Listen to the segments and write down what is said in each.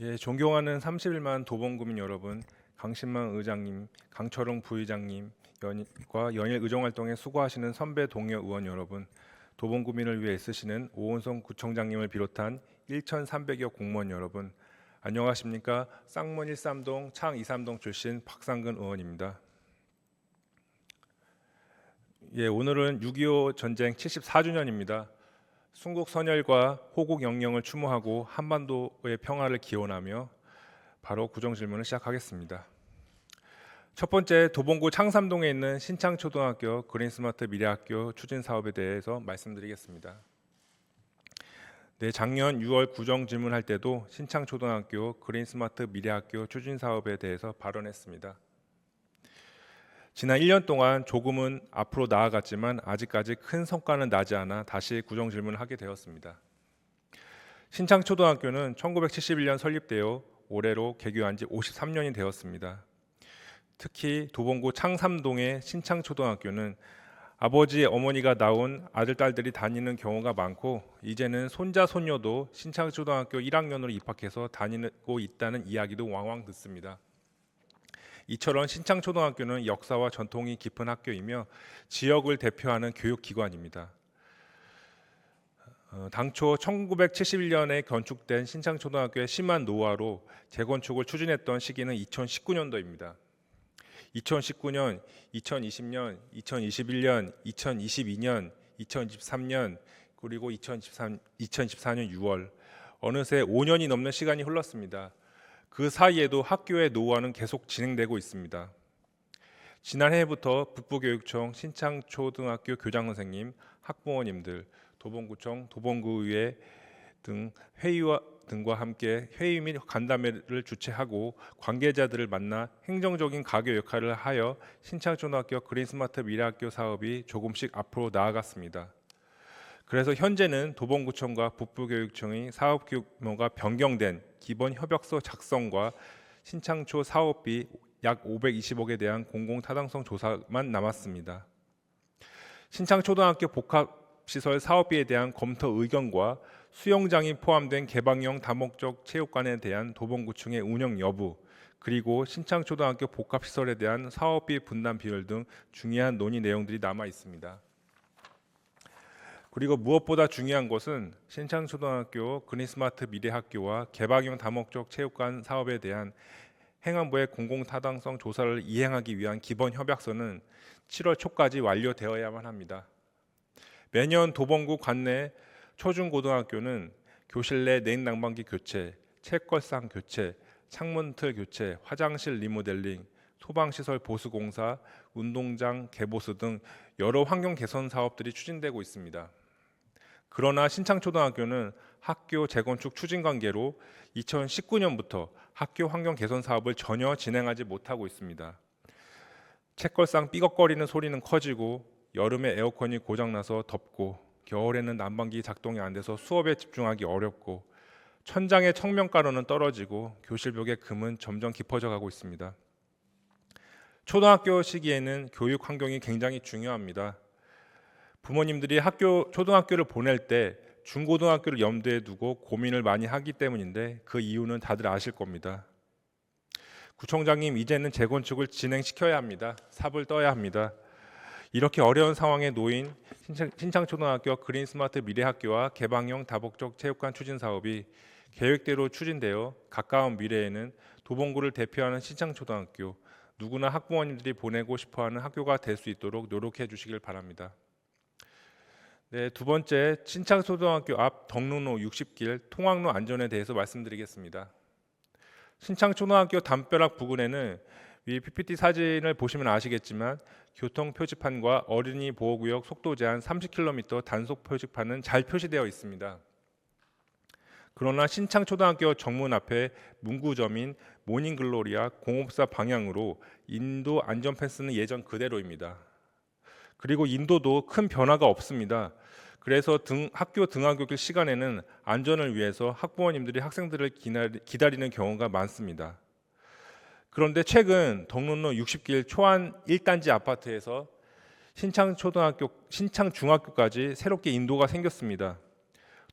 예, 존경하는 31만 도봉구민 여러분, 강신만 의장님, 강철웅 부의장님, 연과 연일 의정 활동에 수고하시는 선배 동료 의원 여러분, 도봉구민을 위해 애쓰시는 오은성 구청장님을 비롯한 1,300여 공무원 여러분, 안녕하십니까? 쌍문 13동, 창 23동 출신 박상근 의원입니다. 예, 오늘은 6.25 전쟁 74주년입니다. 순국 선열과 호국 영령을 추모하고 한반도의 평화를 기원하며 바로 구정 질문을 시작하겠습니다. 첫 번째 도봉구 창삼동에 있는 신창초등학교 그린스마트 미래학교 추진 사업에 대해서 말씀드리겠습니다. 네, 작년 6월 구정 질문할 때도 신창초등학교 그린스마트 미래학교 추진 사업에 대해서 발언했습니다. 지난 1년 동안 조금은 앞으로 나아갔지만 아직까지 큰 성과는 나지 않아 다시 구정 질문을 하게 되었습니다. 신창초등학교는 1971년 설립되어 올해로 개교한 지 53년이 되었습니다. 특히 도봉구 창삼동의 신창초등학교는 아버지 어머니가 낳은 아들 딸들이 다니는 경우가 많고 이제는 손자 손녀도 신창초등학교 1학년으로 입학해서 다니고 있다는 이야기도 왕왕 듣습니다. 이처럼 신창초등학교는 역사와 전통이 깊은 학교이며 지역을 대표하는 교육기관입니다. 어, 당초 1971년에 건축된 신창초등학교의 심한 노화로 재건축을 추진했던 시기는 2019년도입니다. 2019년, 2020년, 2021년, 2022년, 2023년 그리고 2023, 2024년 6월 어느새 5년이 넘는 시간이 흘렀습니다. 그 사이에도 학교의 노후화는 계속 진행되고 있습니다. 지난해부터 북부교육청 신창초등학교 교장 선생님, 학부모님들, 도봉구청, 도봉구의회 등 회의와 등과 함께 회의 및 간담회를 주최하고 관계자들을 만나 행정적인 가교 역할을 하여 신창초등학교 그린스마트 미래학교 사업이 조금씩 앞으로 나아갔습니다. 그래서 현재는 도봉구청과 북부교육청의 사업 규모가 변경된 기본 협약서 작성과 신창초 사업비 약 520억에 대한 공공 타당성 조사만 남았습니다. 신창초등학교 복합시설 사업비에 대한 검토 의견과 수영장이 포함된 개방형 다목적 체육관에 대한 도봉구청의 운영 여부 그리고 신창초등학교 복합시설에 대한 사업비 분담 비율 등 중요한 논의 내용들이 남아 있습니다. 그리고 무엇보다 중요한 것은 신창초등학교 그린스마트 미래학교와 개방형 다목적 체육관 사업에 대한 행안부의 공공타당성 조사를 이행하기 위한 기본 협약서는 7월 초까지 완료되어야만 합니다. 매년 도봉구 관내 초중고등학교는 교실 내 냉난방기 교체, 책걸상 교체, 창문틀 교체, 화장실 리모델링, 소방시설 보수 공사, 운동장 개보수 등 여러 환경 개선 사업들이 추진되고 있습니다. 그러나 신창초등학교는 학교 재건축 추진 관계로 2019년부터 학교 환경 개선 사업을 전혀 진행하지 못하고 있습니다. 책걸상 삐걱거리는 소리는 커지고 여름에 에어컨이 고장나서 덥고 겨울에는 난방기 작동이 안 돼서 수업에 집중하기 어렵고 천장의 청명가루는 떨어지고 교실 벽의 금은 점점 깊어져 가고 있습니다. 초등학교 시기에는 교육 환경이 굉장히 중요합니다. 부모님들이 학교 초등학교를 보낼 때 중고등학교를 염두에 두고 고민을 많이 하기 때문인데 그 이유는 다들 아실 겁니다. 구청장님 이제는 재건축을 진행시켜야 합니다. 삽을 떠야 합니다. 이렇게 어려운 상황에 놓인 신창, 초등학교 그린스마트 미래학교와 개방형 다목적 체육관 추진 사업이 계획대로 추진되어 가까운 미래에는 도봉구를 대표하는 신창초등학교 누구나 학부모님들이 보내고 싶어하는 학교가 될 수 있도록 노력해 주시길 바랍니다. 네, 두 번째 신창초등학교 앞 덕릉로 60길 통학로 안전에 대해서 말씀드리겠습니다. 신창초등학교 담벼락 부근에는 위 PPT 사진을 보시면 아시겠지만 교통 표지판과 어린이 보호구역 속도 제한 30km 단속 표지판은 잘 표시되어 있습니다. 그러나 신창초등학교 정문 앞에 문구점인 모닝글로리아 공업사 방향으로 인도 안전 펜스는 예전 그대로입니다. 그리고 인도도 큰 변화가 없습니다. 그래서 등, 학교 등하교길 시간에는 안전을 위해서 학부모님들이 학생들을 기다리는 경우가 많습니다. 그런데 최근 덕론로 60길 초안 1단지 아파트에서 신창 초등학교, 신창 중학교까지 새롭게 인도가 생겼습니다.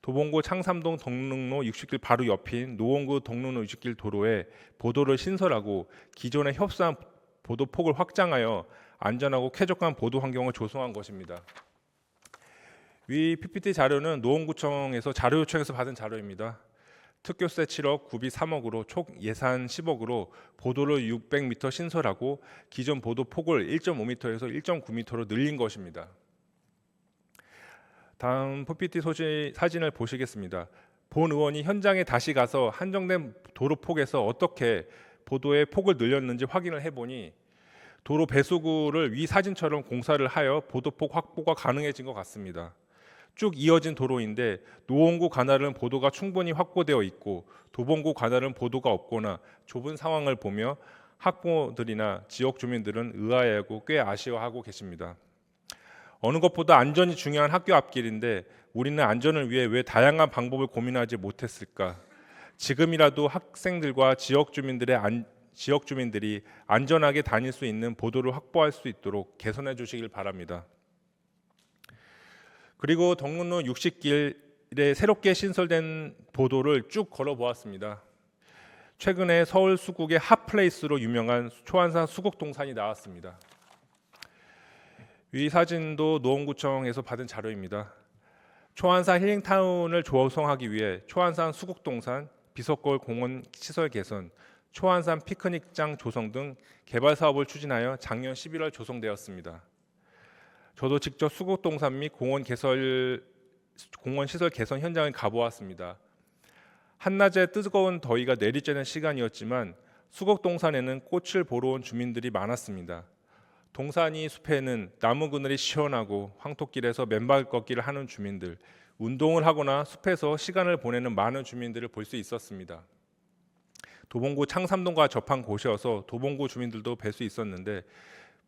도봉구 창삼동 동릉로 60길 바로 옆인 노원구 동릉로 60길 도로에 보도를 신설하고 기존의 협소한 보도 폭을 확장하여 안전하고 쾌적한 보도 환경을 조성한 것입니다. 위 PPT 자료는 노원구청에서 자료 요청에서 받은 자료입니다. 특교세 7억, 구비 3억으로 총 예산 10억으로 보도를 600m 신설하고 기존 보도 폭을 1.5m에서 1.9m로 늘린 것입니다. 다음 PPT 소지, 사진을 보시겠습니다. 본 의원이 현장에 다시 가서 한정된 도로 폭에서 어떻게 보도의 폭을 늘렸는지 확인을 해보니 도로 배수구를 위 사진처럼 공사를 하여 보도폭 확보가 가능해진 것 같습니다. 쭉 이어진 도로인데 노원구 관할은 보도가 충분히 확보되어 있고 도봉구 관할은 보도가 없거나 좁은 상황을 보며 학부모들이나 지역 주민들은 의아해하고 꽤 아쉬워하고 계십니다. 어느 것보다 안전이 중요한 학교 앞길인데 우리는 안전을 위해 왜 다양한 방법을 고민하지 못했을까? 지금이라도 학생들과 지역 주민들의 안, 지역 주민들이 안전하게 다닐 수 있는 보도를 확보할 수 있도록 개선해 주시길 바랍니다. 그리고 동문로 60길에 새롭게 신설된 보도를 쭉 걸어 보았습니다. 최근에 서울 수국의 핫플레이스로 유명한 초안산 수국동산이 나왔습니다. 위 사진도 노원구청에서 받은 자료입니다. 초안산 힐링타운을 조성하기 위해 초안산 수국동산, 비석골 공원 시설 개선, 초안산 피크닉장 조성 등 개발 사업을 추진하여 작년 11월 조성되었습니다. 저도 직접 수국 동산 및 공원 개설 공원 시설 개선 현장을 가보았습니다. 한낮에 뜨거운 더위가 내리쬐는 시간이었지만 수국동산에는 꽃을 보러 온 주민들이 많았습니다. 동산이 숲에는 나무 그늘이 시원하고 황토길에서 맨발 걷기를 하는 주민들, 운동을 하거나 숲에서 시간을 보내는 많은 주민들을 볼 수 있었습니다. 도봉구 창삼동과 접한 곳이어서 도봉구 주민들도 뵐 수 있었는데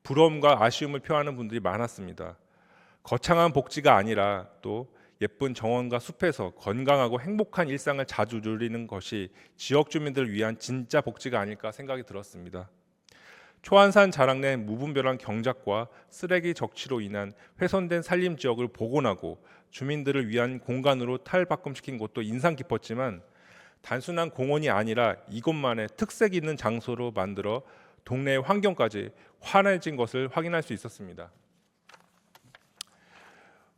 부러움과 아쉬움을 표하는 분들이 많았습니다. 거창한 복지가 아니라 또 예쁜 정원과 숲에서 건강하고 행복한 일상을 자주 누리는 것이 지역 주민들을 위한 진짜 복지가 아닐까 생각이 들었습니다. 초안산 자락 내 무분별한 경작과 쓰레기 적치로 인한 훼손된 산림 지역을 복원하고 주민들을 위한 공간으로 탈바꿈시킨 것도 인상 깊었지만 단순한 공원이 아니라 이곳만의 특색 있는 장소로 만들어 동네의 환경까지 환해진 것을 확인할 수 있었습니다.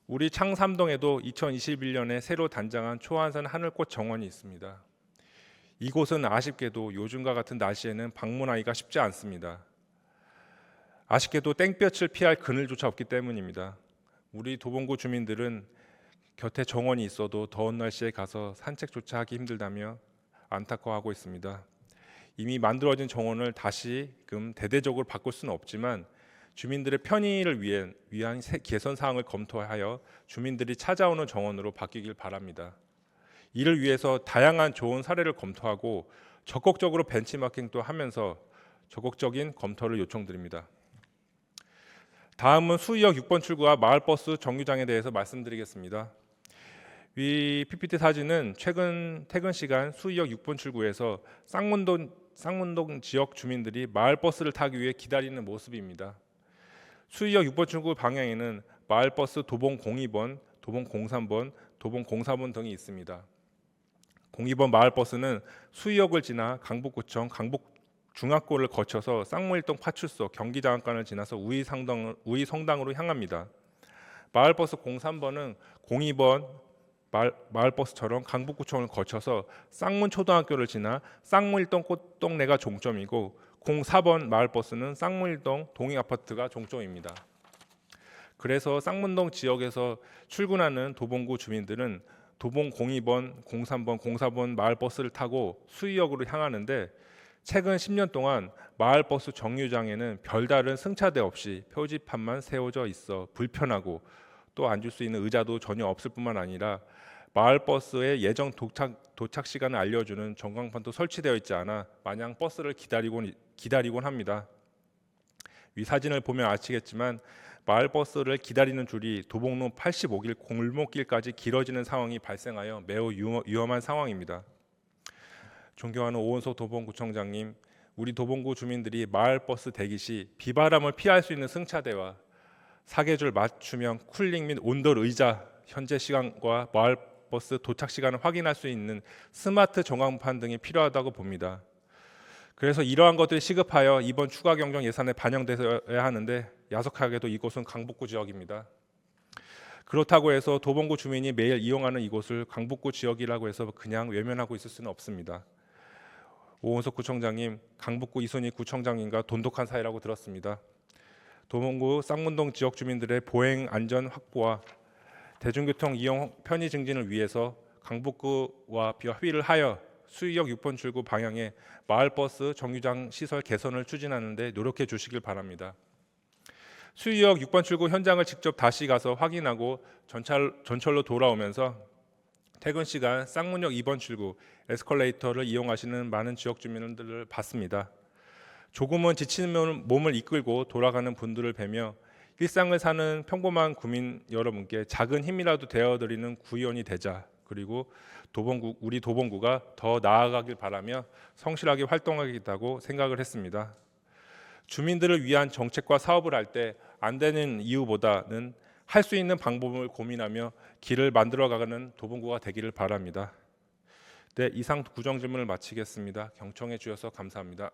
우리 창삼동에도 2021년에 새로 단장한 초안산 하늘꽃 정원이 있습니다. 이곳은 아쉽게도 요즘과 같은 날씨에는 방문하기가 쉽지 않습니다. 아쉽게도 땡볕을 피할 그늘조차 없기 때문입니다. 우리 도봉구 주민들은 곁에 정원이 있어도 더운 날씨에 가서 산책조차 하기 힘들다며 안타까워하고 있습니다. 이미 만들어진 정원을 다시금 대대적으로 바꿀 수는 없지만 주민들의 편의를 위한, 위한 개선 사항을 검토하여 주민들이 찾아오는 정원으로 바뀌길 바랍니다. 이를 위해서 다양한 좋은 사례를 검토하고 적극적으로 벤치마킹도 하면서 적극적인 검토를 요청드립니다. 다음은 수의역 6번 출구와 마을버스 정류장에 대해서 말씀드리겠습니다. 위 PPT 사진은 최근 퇴근 시간 수의역 6번 출구에서 쌍문동, 쌍문동 지역 주민들이 마을 버스를 타기 위해 기다리는 모습입니다. 수의역 6번 출구 방향에는 마을 버스 도봉 02번, 도봉 03번, 도봉 04번 등이 있습니다. 02번 마을 버스는 수의역을 지나 강북구청 강북 중학교를 거쳐서 쌍무일동 파출소 경기장학관을 지나서 우이성당, 우이성당으로 향합니다. 마을버스 03번은 02번 마을, 마을버스처럼 강북구청을 거쳐서 쌍문 초등학교를 지나 쌍무일동 꽃동네가 종점이고 04번 마을버스는 쌍무일동 동익아파트가 종점입니다. 그래서 쌍문동 지역에서 출근하는 도봉구 주민들은 도봉 02번, 03번, 04번 마을버스를 타고 수의역으로 향하는데 최근 10년 동안 마을버스 정류장에는 별다른 승차대 없이 표지판만 세워져 있어 불편하고 또 앉을 수 있는 의자도 전혀 없을 뿐만 아니라 마을 버스의 예정 도착, 도착 시간을 알려주는 전광판도 설치되어 있지 않아 마냥 버스를 기다리곤, 기다리곤 합니다. 위 사진을 보면 아시겠지만 마을 버스를 기다리는 줄이 도봉로 85길 골목길까지 길어지는 상황이 발생하여 매우 위험한 상황입니다. 존경하는 오원석 도봉구청장님, 우리 도봉구 주민들이 마을 버스 대기 시 비바람을 피할 수 있는 승차대와 사계절 맞춤형 쿨링 및 온돌 의자 현재 시간과 마을 버스 도착 시간을 확인할 수 있는 스마트 전광판 등이 필요하다고 봅니다. 그래서 이러한 것들이 시급하여 이번 추가 경정 예산에 반영되어야 하는데 야속하게도 이곳은 강북구 지역입니다. 그렇다고 해서 도봉구 주민이 매일 이용하는 이곳을 강북구 지역이라고 해서 그냥 외면하고 있을 수는 없습니다. 오은석 구청장님, 강북구 이순희 구청장님과 돈독한 사이라고 들었습니다. 도봉구 쌍문동 지역 주민들의 보행 안전 확보와 대중교통 이용 편의 증진을 위해서 강북구와 협의를 하여 수의역 6번 출구 방향에 마을버스 정류장 시설 개선을 추진하는 데 노력해 주시길 바랍니다. 수의역 6번 출구 현장을 직접 다시 가서 확인하고 전철, 전철로 돌아오면서 퇴근 시간 쌍문역 2번 출구 에스컬레이터를 이용하시는 많은 지역 주민들을 봤습니다. 조금은 몸- 몸을 이끌고 돌아가는 분들을 뵈며 일상을 사는 평범한 구민 여러분께 작은 힘이라도 되어드리는 구의원이 되자 그리고 도봉구 우리 도봉구가 더 나아가길 바라며 성실하게 활동하겠다고 생각을 했습니다. 주민들을 위한 정책과 사업을 할 때 안 되는 이유보다는 할 수 있는 방법을 고민하며 길을 만들어가는 도봉구가 되기를 바랍니다. 네, 이상 구정 질문을 마치겠습니다. 경청해 주셔서 감사합니다.